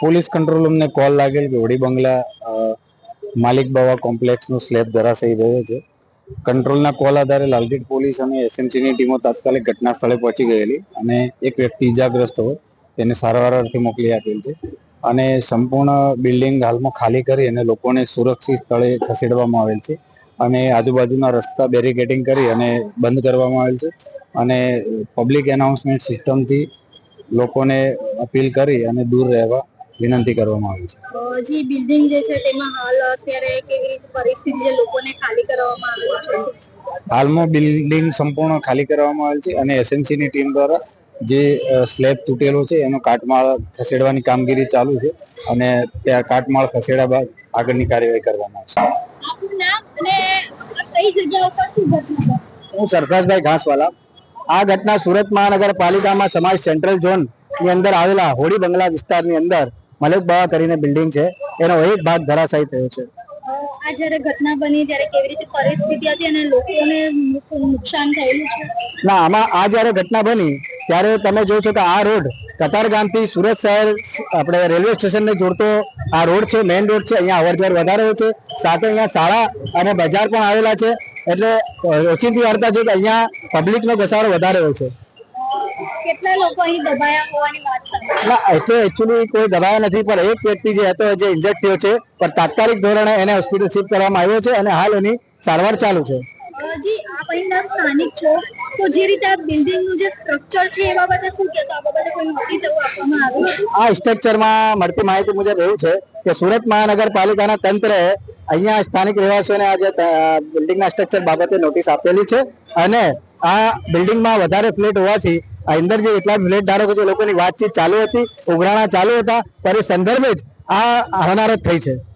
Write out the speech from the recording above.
Police control રૂમને call લાગેલ કે હોડી બંગલા માલિક બાવા કોમ્પ્લેક્સનો સ્લેબ ધરાશયી થયો છે. કંટ્રોલના કોલ આધારે લાલગીટ પોલીસ અને એસએમસીની ટીમો તાત્કાલિક ઘટના સ્થળે પહોંચી ગયેલી અને એક વ્યક્તિ ઇજાગ્રસ્ત હોય, તેને સારવાર અર્થે મોકલી આપેલ છે. અને સંપૂર્ણ બિલ્ડિંગ હાલમાં ખાલી કરી અને લોકોને સુરક્ષિત સ્થળે ખસેડવામાં આવેલ છે. અને આજુબાજુના રસ્તા બેરિકેડિંગ કરી અને બંધ કરવામાં આવેલ છે. અને પબ્લિક એનાઉન્સમેન્ટ સિસ્ટમથી લોકોને અપીલ કરી અને દૂર રહેવા વિનંતી કરવામાં આવી છે. જી બિલ્ડિંગ જે છે તેમાં હાલ અત્યારે કેવી રીતે પરિસ્થિતિ છે લોકોને ખાલી કરવામાં આવી છે હાલમાં બિલ્ડિંગ સંપૂર્ણ ખાલી કરવામાં આવેલ છે અને એસએમસીની ટીમ દ્વારા જે સ્લેબ તૂટેલો છે એનો કાટમાળ ખસેડવાની કામગીરી ચાલુ છે અને ત્યાં કાટમાળ ખસેડ્યા બાદ આગળની કાર્યવાહી કરવામાં આવશે. આપનું નામ અને હું સરફરાજભાઈ ઘાસવાલા. આ ઘટના સુરત મહાનગરપાલિકામાં સમાજ સેન્ટ્રલ ઝોનની અંદર આવેલા હોળી બંગલા વિસ્તારની અંદર મલેક બાવા કરીને બિલ્ડિંગ છે. એનો એક ભાગ ધરાશાયી થયો છે. આ જ્યારે ઘટના બની ત્યારે કેવી રીતે પરિસ્થિતિ હતી અને લોકોને નુકસાન થયેલું છે? ના આમાં આ જ્યારે ઘટના બની ત્યારે તમે જો છો કે આ રોડ કતારગામથી સુરત શહેર આપણે રેલવે સ્ટેશનને જોડતો આ રોડ છે મેઇન રોડ છે. અહીંયા અવરજવર વધારે હોય છે. સાથે અહીંયા શાળા અને બજાર પણ આવેલા છે. એટલે ઓચિંતી વાર્તા છે કે અહીંયા પબ્લિકનો ઘસારો વધારે હોય છે? કેટલા લોકો અહીં દબાયા હોવાની વાત ના એટલે એકચ્યુઅલી કોઈ દબાયા નથી પણ એક વ્યક્તિ જે હતો જે ઇન્જર્ડ થયો છે પણ તાત્કાલિક ધોરણે એને હોસ્પિટલ શિફ્ટ કરવામાં આવ્યો છે અને હાલ એની સારવાર ચાલુ છે. જી આપ અહીંના સ્થાનિક છો તો જે રીતે આ જે સ્ટ્રક્ચર છે એ બાબતે શું કહેશો? આ બાબતે કોઈ નોટિસ એવું આપવામાં આવ્યું આ સ્ટ્રક્ચરમાં મળતી માહિતી મુજબ એવું છે કે સુરત મહાનગરપાલિકાના તંત્રએ અહીંયા સ્થાનિક રહેવાસીઓને આજે બિલ્ડિંગના સ્ટ્રક્ચર બાબતે નોટિસ આપેલી છે અને આ બિલ્ડિંગમાં વધારે ફ્લેટ હોવાથી અંદર જે એટલા ફ્લેટ ધારકો છે લોકોની વાતચીત ચાલુ હતી, ઉઘરાણા ચાલુ હતા ત્યારે સંદર્ભે જ આ હનારત થઈ છે.